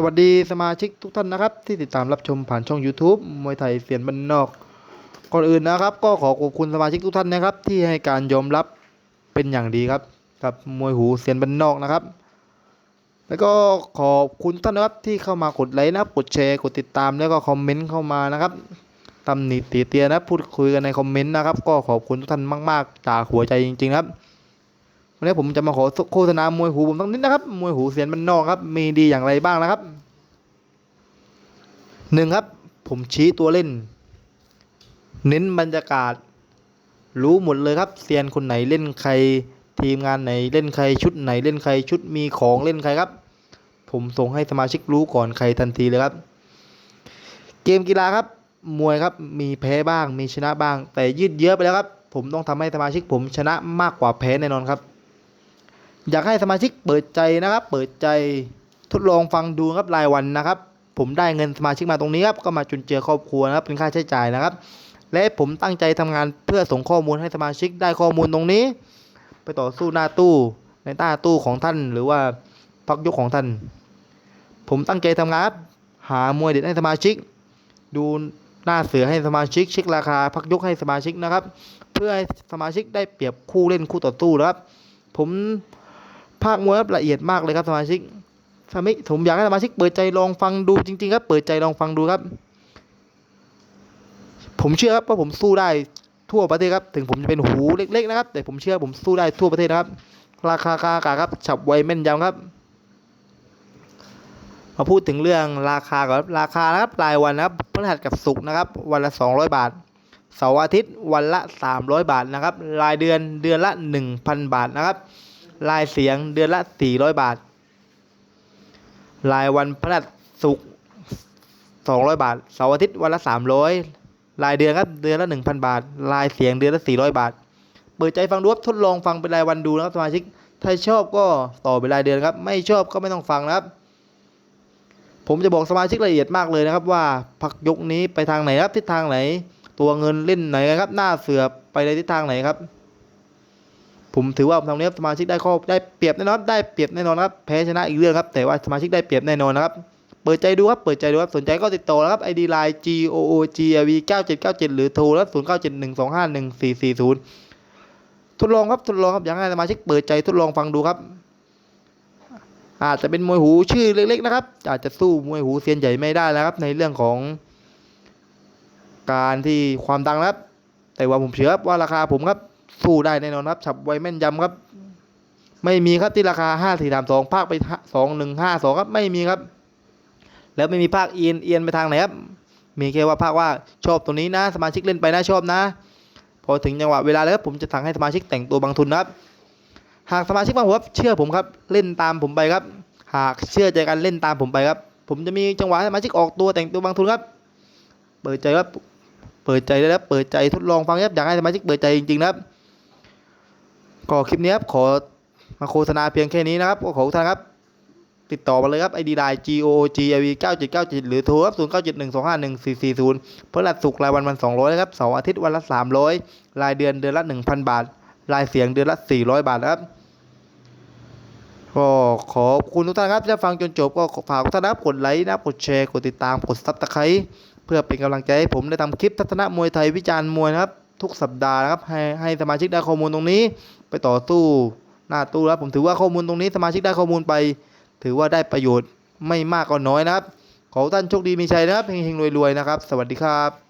สวัสดีสมาชิกทุกท่านนะครับ ที่ติดตามรับชมผ่านช่อง YouTube มวยไทยเสียนบันนอก ก่อนอื่นนะครับ ก็ขอขอบคุณสมาชิกทุกท่านนะครับ ที่ให้การยอมรับเป็นอย่างดีครับ กับมวยหูเสียนบันนอกนะครับ แล้วก็ขอบคุณท่านนะครับที่เข้ามากดไลค์นะครับกดแชร์กดติดตามแล้วก็คอมเมนต์เข้ามานะครับตำหนิตีเตียนะพูดคุยกันในคอมเมนต์นะครับ ก็ขอบคุณทุกท่านมาก ๆ จากหัวใจจริง ๆ ครับ วันนี้ผมจะมาขอโฆษณามวยหูผมสักนิดนะครับ มวยหูเสียนบ้านนอกครับ มีดีอย่างไรบ้างนะครับหนึ่งครับ ผมชี้ตัวเล่น เน้นบรรยากาศ รู้หมดเลยครับเซียนคนไหนเล่นใคร ทีมงานไหนเล่นใครชุดไหนเล่นใครชุดมีของเล่นใครครับ ผมส่งให้สมาชิกรู้ก่อนใครทันทีเลยครับ เกมกีฬาครับ มวยครับมีแพ้บ้างมีชนะบ้าง แต่ยืดเยื้อไปแล้วครับ ผมต้องทำให้สมาชิกผมชนะมากกว่าแพ้แน่นอนครับ อยากให้สมาชิกเปิดใจนะครับ เปิดใจทดลองฟังดูครับรายวันนะครับ ผมได้เงินสมาชิกมาตรงนี้ครับก็มาจุนเจือครอบครัวนะครับเป็นค่าใช้จ่ายนะครับ และผมตั้งใจทำงานเพื่อส่งข้อมูลให้สมาชิกได้ข้อมูลตรงนี้ ไปต่อสู้หน้าตู้ในหน้าตู้ของท่านหรือว่าพักยกของท่าน ผมตั้งใจทำงานครับหามวยเด็ดให้สมาชิก ดูหน้าเสือให้สมาชิกเช็คราคา พักยกให้สมาชิกนะครับ เพื่อให้สมาชิกได้เปรียบคู่เล่นคู่ต่อสู้นะครับ ผม ภาคมวยครับละเอียดมากเลยครับสมาชิกสมิผมอยากให้สมาชิกเปิดใจลองฟังดูจริงๆครับเปิดใจลองฟังดูครับ ผมเชื่อครับว่าผมสู้ได้ทั่วประเทศครับ ถึงผมจะเป็นหูเล็กๆนะครับ แต่ผมเชื่อผมสู้ได้ทั่วประเทศนะครับ ราคากากาครับฉับไวแม่นยำครับ มาพูดถึงเรื่องราคาก่อนครับราคานะครับรายวันนะครับพฤหัสกับศุกร์นะครับ วันละ 200 บาทเสาร์อาทิตย์วันละ 300 บาทนะครับ รายเดือนเดือนละ 1,000 บาทนะครับ รายเสียงเดือนละ 400 บาท รายวันพฤหัสศุกร์200 บาท เสาร์อาทิตย์วันละ 300 รายเดือนครับเดือนละ 1,000 บาท รายเสียงเดือนละ 400 บาท เปิดใจฟังดูครับทดลองฟังเป็นรายวันดูนะครับสมาชิก ถ้าชอบก็ต่อเป็นรายเดือนครับ ไม่ชอบก็ไม่ต้องฟังนะครับ ผมจะบอกสมาชิกละเอียดมากเลยนะครับ ว่าพักยกนี้ไปทางไหนครับทิศทางไหน ตัวเงินเล่นไหนครับ หน้าเสือไปในทิศทางไหนครับ ผมถือว่าทางนี้ครับสมาชิกได้ข้อได้เปรียบแน่นอนได้เปรียบแน่นอนครับแพ้ชนะอีกเรื่องครับแต่ว่าสมาชิกได้เปรียบแน่นอนนะครับเปิดใจดูครับเปิดใจดูครับสนใจก็ติดต่อนะครับ ID line G O O G L V 9797 หรือโทรแล้ว0 9 7 1 2 5 1 4 4 0 ทดลองครับทดลองครับอยากให้สมาชิกเปิดใจทดลองฟังดูครับ อาจจะเป็นมวยหูชื่อเล็ก ๆ นะครับ อาจจะสู้มวยหูเซียนใหญ่ไม่ได้แล้วครับ ในเรื่องของการที่ความดังนะครับ แต่ว่าผมเชื่อว่าราคาผมครับ สู้ได้แน่นอนครับฉับไวแม่นยำครับ ไม่มีครับที่ราคาห้าสี่สามสองภาคไปสองหนึ่งห้าสองครับไม่มีครับ แล้วไม่มีภาคเอียนเอียนไปทางไหนครับมีแค่ว่าภาคว่าชอบตัวนี้นะ สมาชิกเล่นไปนะชอบนะ พอถึงจังหวะเวลาแล้วครับผมจะสั่งให้สมาชิกแต่งตัวบางทุนครับหากสมาชิกบางหัวครับเชื่อผมครับเล่นตามผมไปครับ หากเชื่อใจกันเล่นตามผมไปครับ ผมจะมีจังหวะสมาชิกออกตัวแต่งตัวบางทุนครับ เปิดใจครับ เปิดใจได้แล้วเปิดใจทดลองฟังครับอยากให้สมาชิกเปิดใจจริงๆนะครับ ก็คลิปนี้ครับขอมาโฆษณาเพียงแค่นี้นะครับก็ขอทุกท่านครับ ติดต่อมาเลยครับ ID line G O G L V 9797 หรือโทรครับ0 9 7 1 2 5 1 4 4 0เพื่อหลัดสุกรายวันวัน 200ครับเสาร์อาทิตย์วันละ 300 รายเดือนเดือนละ 1,000 บาท รายเสียงเดือนละ 400 บาทนะครับก็ขอบคุณทุกท่านครับที่ฟังจนจบก็ฝากทุกท่านนะครับกดไลค์นะกดแชร์กดติดตามกดซับสไครต์เพื่อเป็นกำลังใจให้ผมได้ทำคลิปทัศนะมวยไทยวิจารณ์มวยนะครับ ทุกสัปดาห์นะครับ ให้ให้สมาชิกได้ข้อมูลตรงนี้ ไปต่อสู้หน้าตู้แล้วผมถือว่าข้อมูลตรงนี้สมาชิกได้ข้อมูลไป ถือว่าได้ประโยชน์ไม่มากก็น้อยนะครับ ขอท่านโชคดีมีชัยนะครับเฮงๆรวยๆนะครับ สวัสดีครับ